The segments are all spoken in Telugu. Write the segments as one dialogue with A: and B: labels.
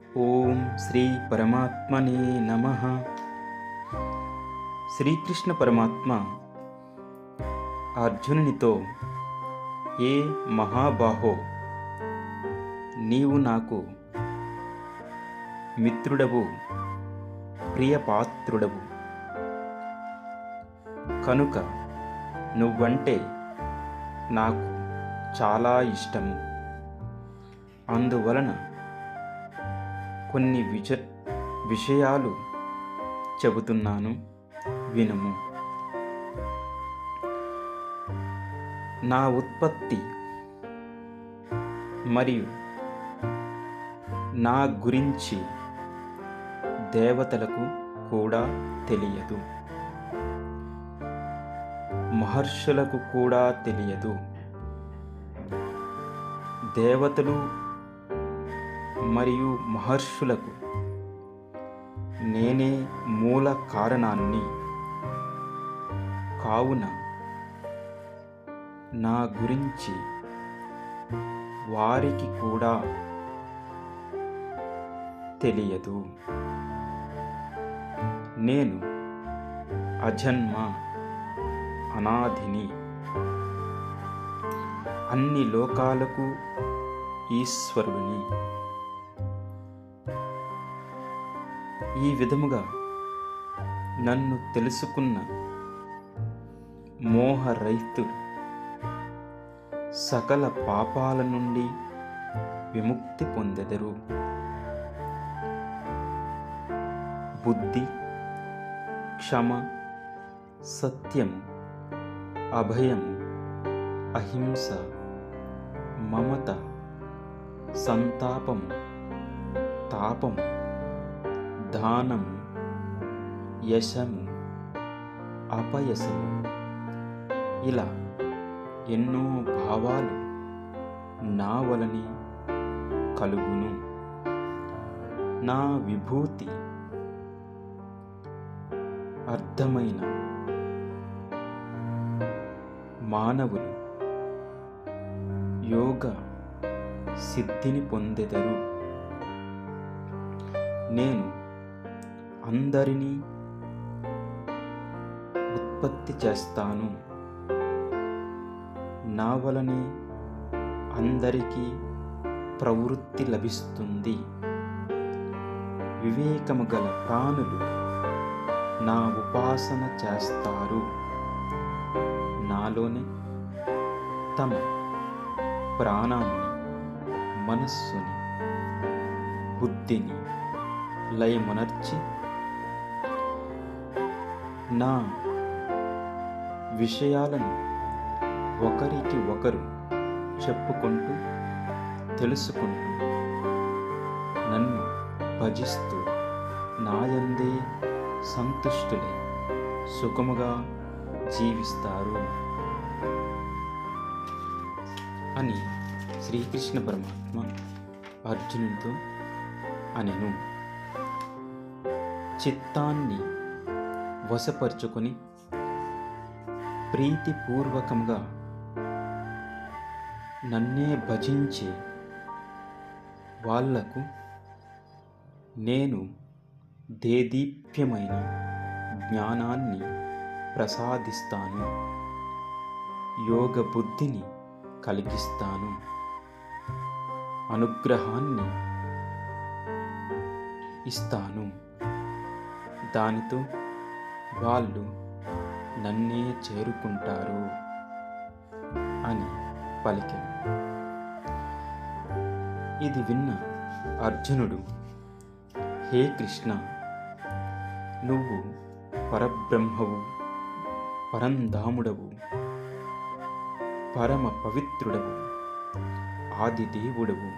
A: ఓం శ్రీ పరమాత్మనే నమ. శ్రీకృష్ణ పరమాత్మ అర్జునునితో ఏ మహాబాహో నీవు నాకు మిత్రుడవు ప్రియపాత్రుడవు. కనుక నువ్వంటే నాకు చాలా ఇష్టము. అందువలన కొన్ని విజ విషయాలు చెబుతున్నాను వినము. నా ఉత్పత్తి మరియు నా గురించి దేవతలకు కూడా తెలియదు. మహర్షులకు కూడా తెలియదు. దేవతలు మరియు మహర్షులకు నేనే మూల కారణాన్ని. కావున నా గురించి వారికి కూడా తెలియదు. నేను అజన్మ అనాథిని. అన్ని లోకాలకు ఈశ్వరుని ఈ విధముగా నన్ను తెలుసుకున్న మోహరైతులు సకల పాపాల నుండి విముక్తి పొందెదరు. బుద్ధి క్షమ సత్యము అభయము అహింస మమత సంతాపము తాపము దానం యశము అపయశము. ఇలా ఎన్నో భావాలు నా వలని కలుగును. నా విభూతి అర్థమైన మానవులు యోగ సిద్ధిని పొందెదరు. నేను అందరినీ ఉత్పత్తి చేస్తాను. నా వలనే అందరికీ ప్రవృత్తి లభిస్తుంది. వివేకము గల ప్రాణులు నా ఉపాసన చేస్తారు. నాలోనే తమ ప్రాణాన్ని మనస్సుని బుద్ధిని లయమునర్చి నా విషయాలను ఒకరికి ఒకరు చెప్పుకుంటూ తెలుసుకుంటూ నన్ను భజిస్తూ నాయందే సంతుష్టులై సుఖముగా జీవిస్తారు అని శ్రీకృష్ణ పరమాత్మ అర్జునుడితో అనెను. చిత్తాన్ని వశపరుచుకొని ప్రీతిపూర్వకంగా నన్నే భజించే వాళ్ళకు నేను దేదీప్యమైన జ్ఞానాన్ని ప్రసాదిస్తాను యోగ బుద్ధిని కలిగిస్తాను అనుగ్రహాన్ని ఇస్తాను. దానితో వాళ్ళు నన్నే చేరుకుంటారు అని పలికెను. ఇది విన్న అర్జునుడు హే కృష్ణ నువ్వు పరబ్రహ్మవు పరంధాముడవు పరమ పవిత్రుడవు ఆదిదేవుడవు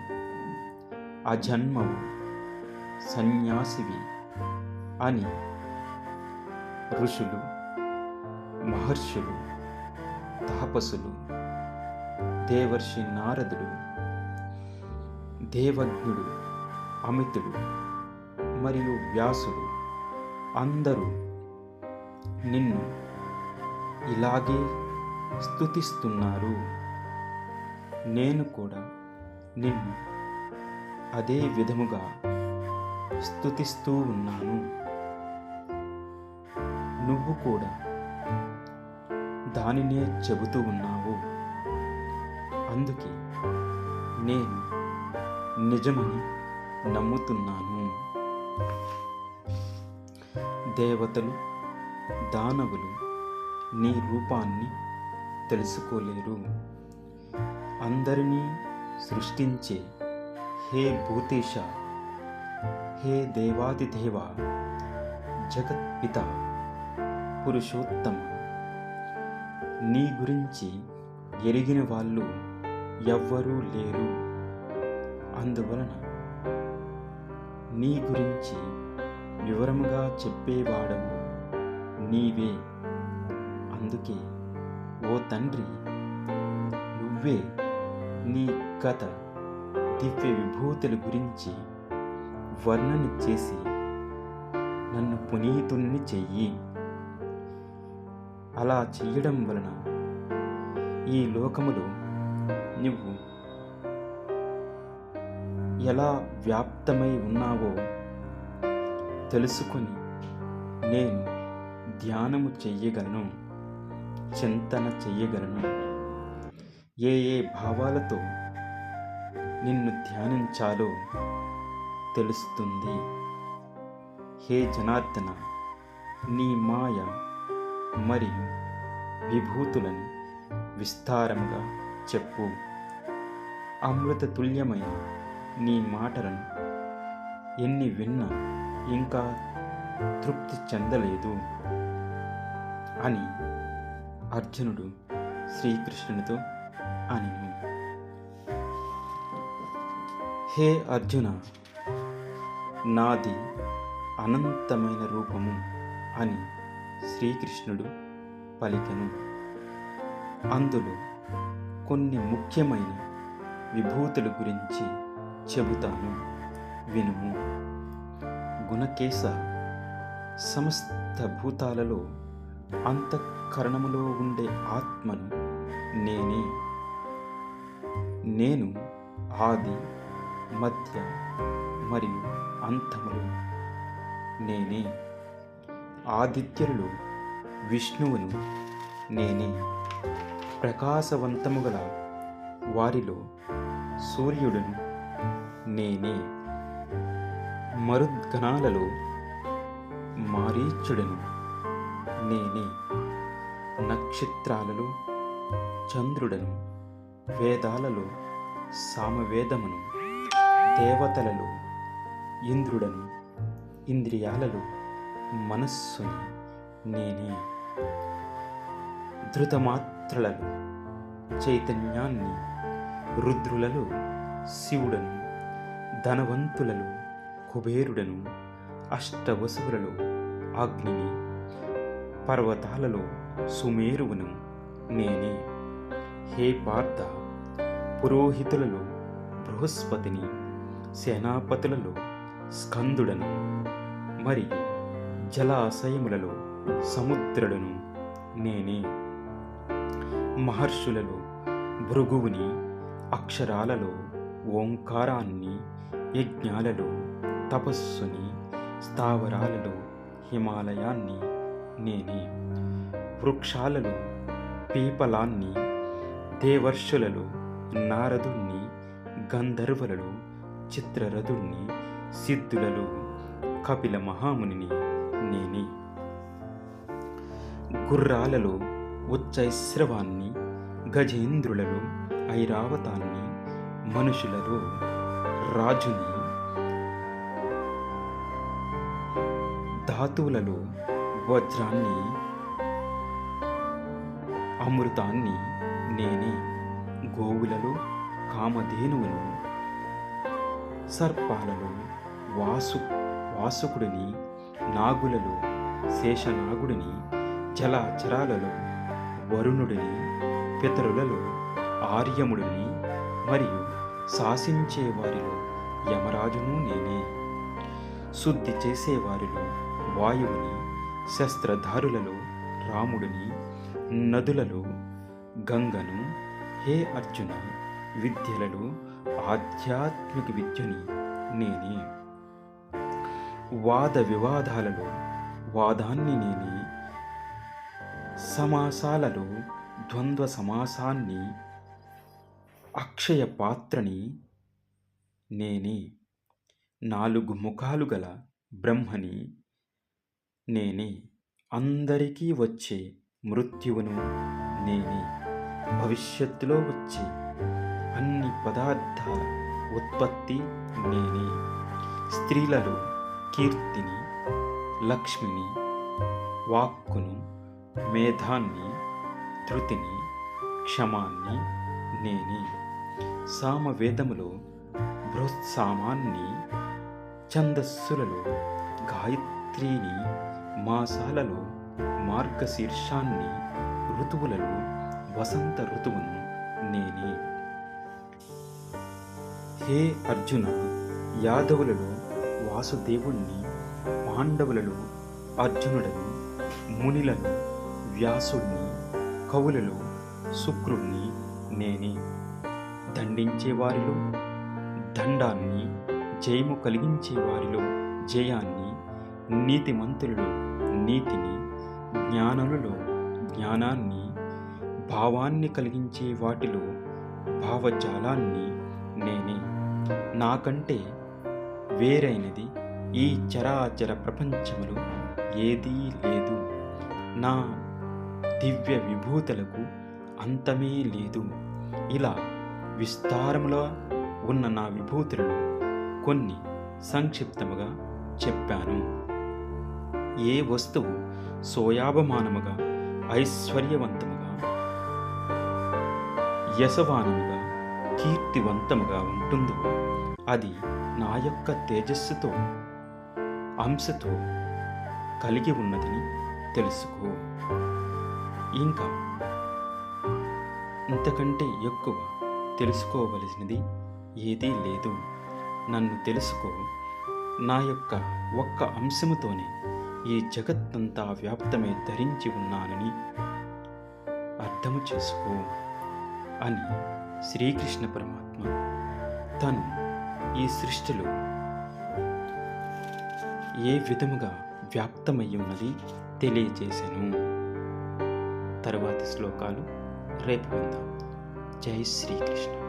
A: అజన్మవు సన్యాసివి అని ఋషులు మహర్షులు తాపసులు దేవర్షి నారదుడు దేవజ్ఞుడు అమితుడు మరియు వ్యాసుడు అందరూ నిన్ను ఇలాగే స్తుతిస్తున్నారు. నేను కూడా నిన్ను అదే విధముగా స్థుతిస్తూ ఉన్నాను. నువ్వు కూడా దానినే చెబుతూ ఉన్నావు. అందుకే నేను నిజమని నమ్ముతున్నాను. దేవతలు దానవులు నీ రూపాన్ని తెలుసుకోలేరు. అందరినీ సృష్టించే హే భూతేశ హే దేవాదిదేవ జగత్పిత పురుషోత్తమ. నీ గురించి ఎరిగిన వాళ్ళు ఎవ్వరూ లేరు. అందువలన నీ గురించి వివరముగా చెప్పేవాడవు నీవే. అందుకే ఓ తండ్రి నువ్వే నీ కథ దివ్య విభూతుల గురించి వర్ణన చేసి నన్ను పునీతుణ్ణి చెయ్యి. అలా చెయ్యడం వలన ఈ లోకములో నువ్వు ఎలా వ్యాప్తమై ఉన్నావో తెలుసుకొని నేను ధ్యానము చెయ్యగలను చింతన చెయ్యగలను. ఏ ఏ భావాలతో నిన్ను ధ్యానించాలో తెలుస్తుంది. హే జనార్దన నీ మాయ మరియు విభూతులను విస్తారముగా చెప్పు. అమృత తుల్యమైన నీ మాటలను ఎన్ని విన్నా ఇంకా తృప్తి చెందలేదు అని అర్జునుడు శ్రీకృష్ణునితో అని హే అర్జున నాది అనంతమైన రూపము అని శ్రీకృష్ణుడు పలికెను. అందులో కొన్ని ముఖ్యమైన విభూతుల గురించి చెబుతాను. వినుము. గుణకేశ సమస్త భూతాలలో అంతఃకరణములో ఉండే ఆత్మను నేనే. నేను ఆది మధ్య మరియు అంతములు నేనే. ఆదిత్యులు విష్ణువును నేనే ప్రకాశవంతము గల వారిలో సూర్యుడును నేనే. మరుద్గణాలలో మారీచుడను నేనే. నక్షత్రాలలో చంద్రుడను వేదాలలో సామవేదమును దేవతలలో ఇంద్రుడను ఇంద్రియాలలో మనస్సుని నేనే ధృతమాత్రలలో చైతన్యాన్ని రుద్రులలో శివుడను ధనవంతులలో కుబేరుడను అష్టవసువులలో అగ్నిని పర్వతాలలో సుమేరువును నేనే. హే పార్థ పురోహితులలో బృహస్పతిని సేనాపతులలో స్కందుడను మరియు జలాశయములలో సముద్రులను నేనే. మహర్షులలో భృగువుని అక్షరాలలో ఓంకారాన్ని యజ్ఞాలలో తపస్సుని స్థావరాలలో హిమాలయాన్ని నేనే. వృక్షాలలో పీపలాన్ని దేవర్షులలో నారదుణ్ణి గంధర్వులలో చిత్రరథుణ్ణి సిద్ధులలో కపిల మహామునిని నేనే. గుర్రాలలో ఉచ్చైశ్రవాన్ని గజేంద్రులలో ఐరావతాన్ని మనుషులలో రాజుని. ధాతువులలో వజ్రాన్ని అమృతాన్ని నేనే. గోవులలో కామధేనువును సర్పాలలో వాసు వాసుకుడిని నాగులలో శేషనాగుడిని జలాచరాలలో వరుణుడిని పితరులలో ఆర్యముడిని మరియు శాసించే వారిలో యమరాజును నేనే. శుద్ధి చేసేవారిలో వాయువుని శస్త్రధారులలో రాముడిని నదులలో గంగను హే అర్జున విద్యలలో ఆధ్యాత్మిక విద్యని నేనే. వాద వివాదాలలో వాదాన్ని నేని సమాసాలలో ద్వంద్వ సమాసాన్ని అక్షయ పాత్రని నేనే. నాలుగు ముఖాలు గల బ్రహ్మని నేనే. అందరికీ వచ్చే మృత్యువును నేనే. భవిష్యత్తులో వచ్చే అన్ని పదార్థాల ఉత్పత్తి నేనే. స్త్రీలలో కీర్తిని లక్ష్మిని వాక్కును మేధాన్ని ధృతిని క్షమాన్ని నేని. సామవేదములో బృహత్సామాన్ని ఛందస్సులలో గాయత్రిని మాసాలలో మార్గశీర్షాన్ని ఋతువులలో వసంత ఋతువును నేనే. హే అర్జున యాదవులలో వాసుదేవుణ్ణి పాండవులలో అర్జునుడను మునిలను వ్యాసుణ్ణి కవులలో శుక్రుణ్ణి నేనే. దండించే వారిలో దండాన్ని జయము కలిగించే వారిలో జయాన్ని నీతిమంతులలో నీతిని జ్ఞానులలో జ్ఞానాన్ని భావాన్ని కలిగించే వాటిలో భావజాలాన్ని నేనే. నాకంటే వేరైనది ఈ చరాచర ప్రపంచములో ఏదీ లేదు. నా దివ్య విభూతులకు అంతమే లేదు. ఇలా విస్తారములో ఉన్న నా విభూతులను కొన్ని సంక్షిప్తముగా చెప్పాను. ఏ వస్తువు సోయాభమానముగా ఐశ్వర్యవంతముగా యశవానముగా కీర్తివంతముగా ఉంటుందో అది నా యొక్క తేజస్సుతో అంశతో కలిగి ఉన్నదని తెలుసుకో. ఇంకా ఇంతకంటే ఎక్కువ తెలుసుకోవలసినది ఏదీ లేదు. నన్ను తెలుసుకో. నా యొక్క ఒక్క అంశముతోనే ఈ జగత్తంతా వ్యాప్తమై ధరించి ఉన్నానని అర్థము చేసుకో అని శ్రీకృష్ణ పరమాత్మ తను ఈ సృష్టిలో ఏ విధముగా వ్యాప్తమై ఉన్నది తెలియజేశాను. తరువాతి శ్లోకాలు రేపు విందాం. జై శ్రీకృష్ణ.